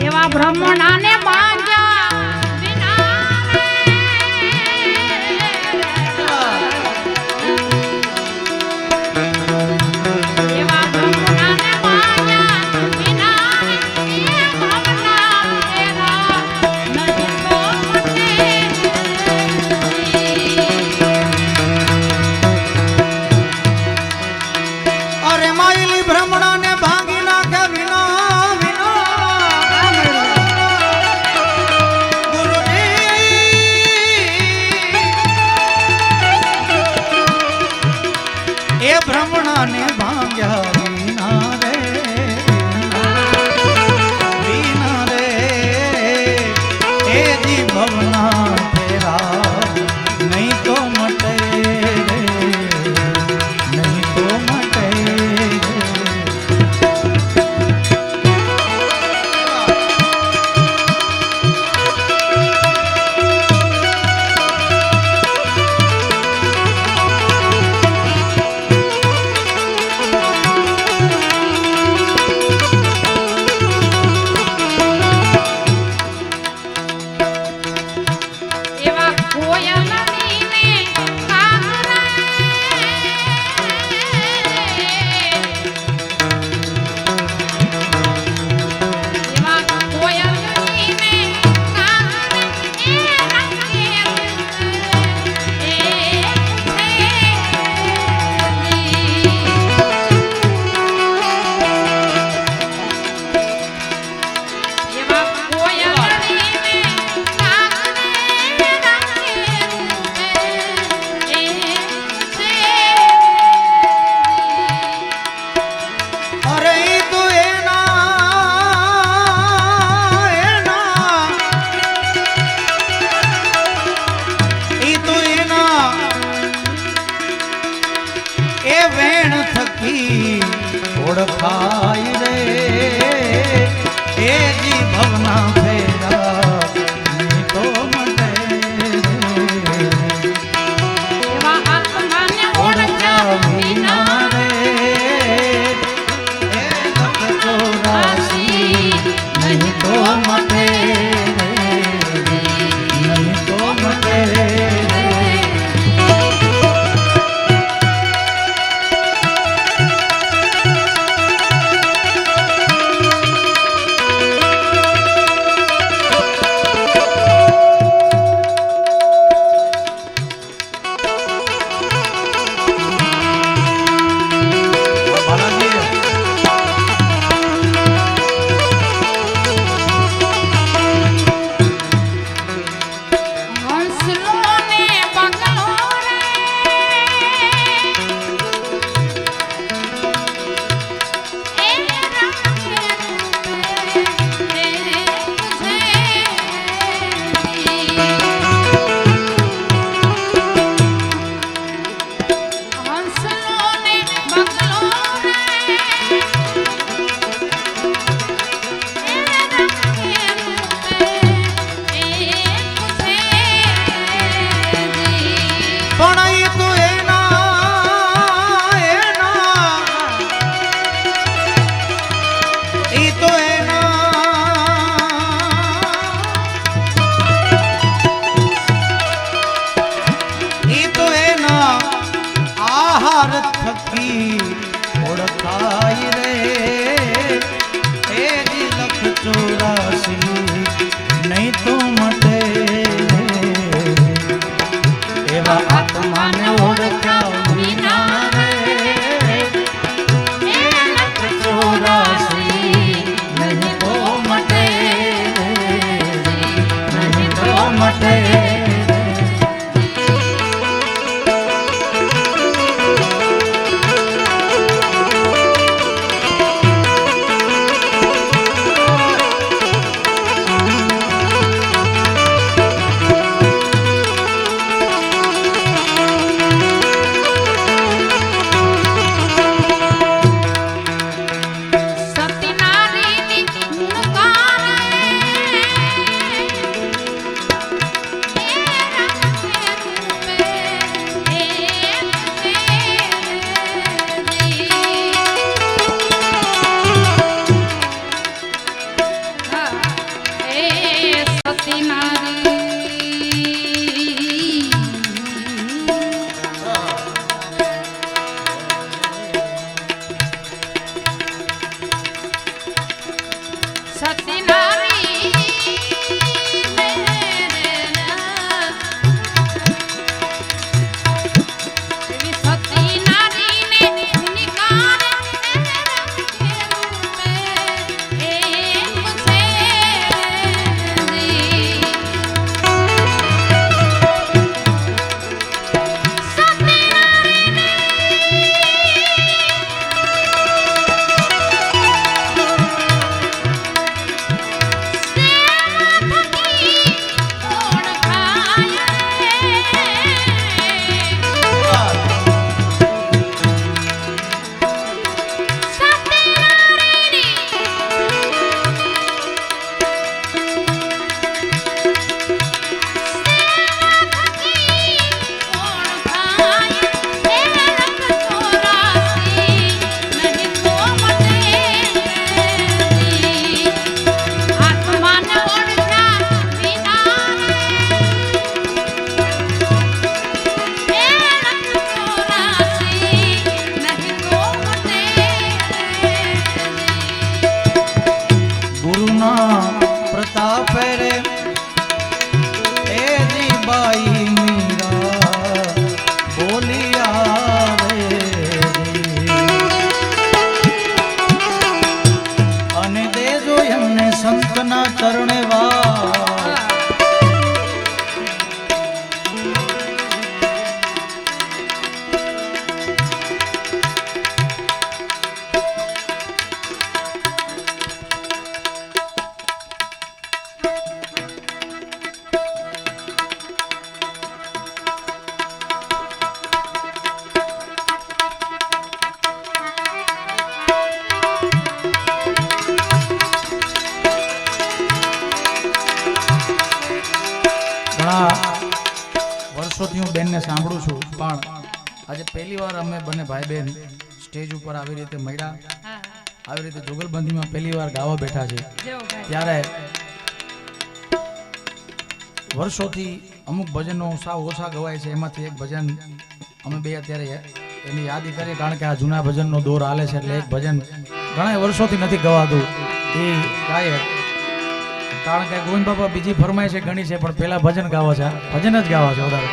એવા બ્રહ્મણાને ভাই સંતના ચરણે વર્ષોથી હું બેનને સાંભળું છું પણ આજે પહેલી વાર અમે બંને ભાઈ બહેન સ્ટેજ ઉપર આવી રીતે મળ્યા. આવી રીતે જુગલબંધીમાં પહેલી વાર ગાવા બેઠા છે. ત્યારે વર્ષોથી અમુક ભજનો સાવ ઓછા ગવાય છે. એમાંથી એક ભજન અમે બે અત્યારે એની યાદી કરીએ કારણ કે આ જૂના ભજનનો દોર હાલે છે એટલે એક ભજન ઘણા વર્ષોથી નથી ગવાતું. એ ગાયે કારણ કે ગોવિંદ બાપા બીજી ફરમાય છે ઘણી છે, પણ પેલા ભજન ગાવા છે. ભજન જ ગાવા છે વધારે.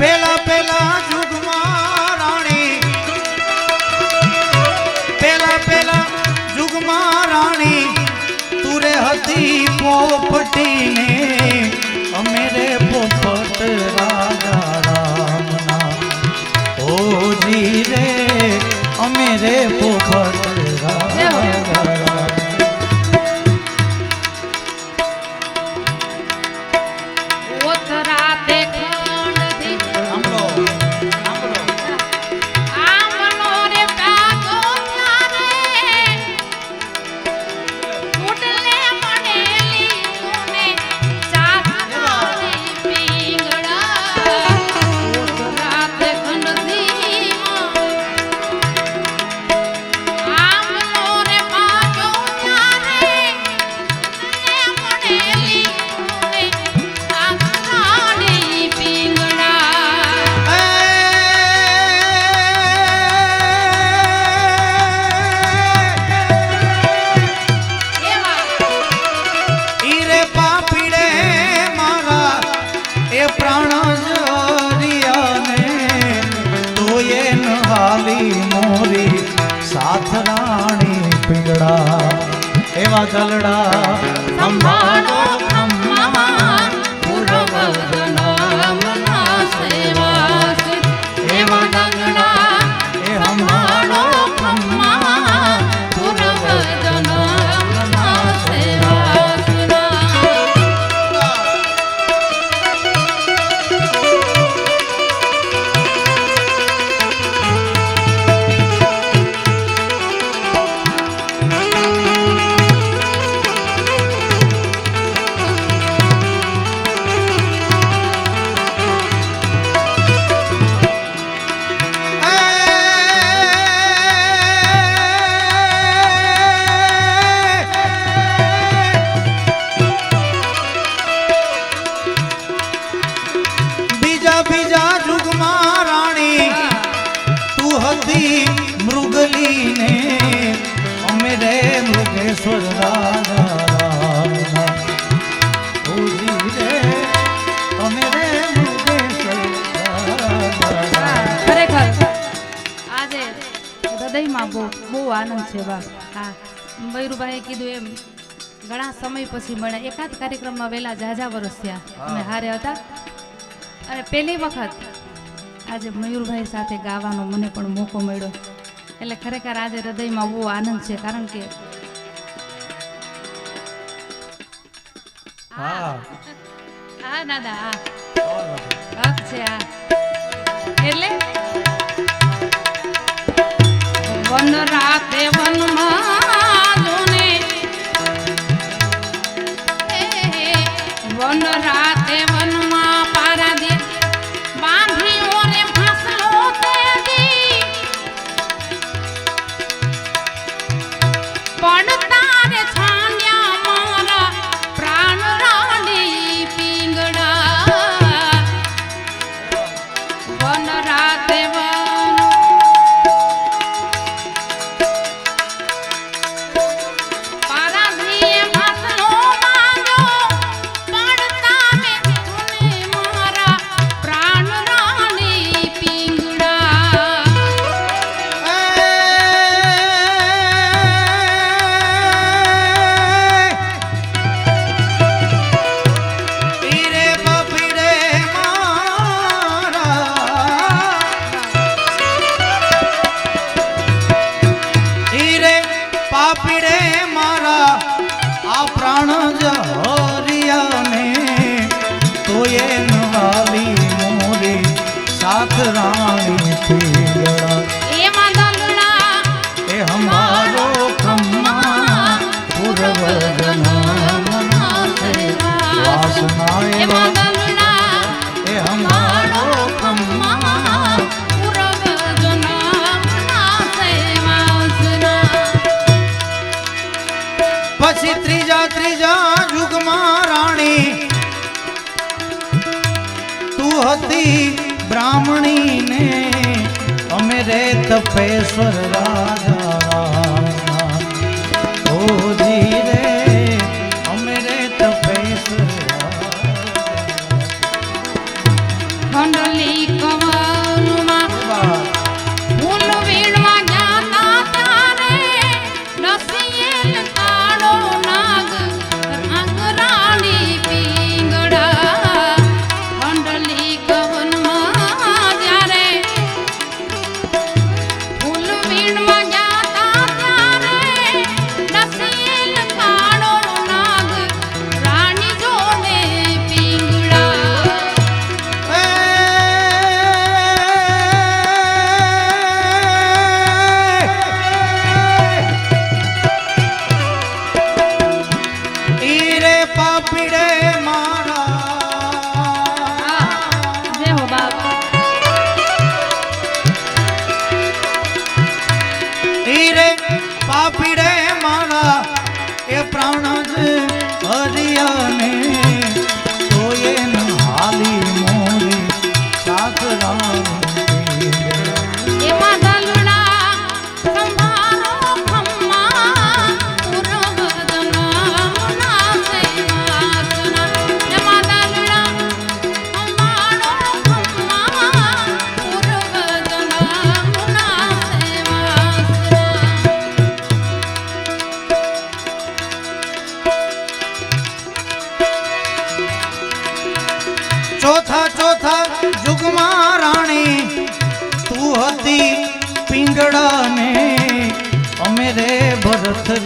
પેલા પેલા જુગમાં રાણી. તુરે હતી પોપટીને અમે રે બહુ આનંદ છે બા હા. મયુરભાઈએ કીધું એમ ઘણા સમય પછી મળ્યા. એકાદ કાર્યક્રમમાં વહેલા ઝાઝા વર્ષ થયા. અમે હારે હતા. અને પહેલી વખત આજે મયુરભાઈ સાથે ગાવાનો મને પણ મોકો મળ્યો. એટલે ખરેખર આજે હૃદયમાં બહુ આનંદ છે કારણ કે હા. હા. દાદા હા. હક છે આ એટલે વન રાતે વનમાં જોને હે, વન રાતે સતી બ્રાહ્મણીને. અમે રે તપેશ્વર રાધા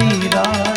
હરી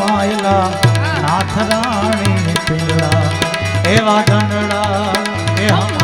માયલા નાથ રાણી પીલા એવા ગંડડા એ હમ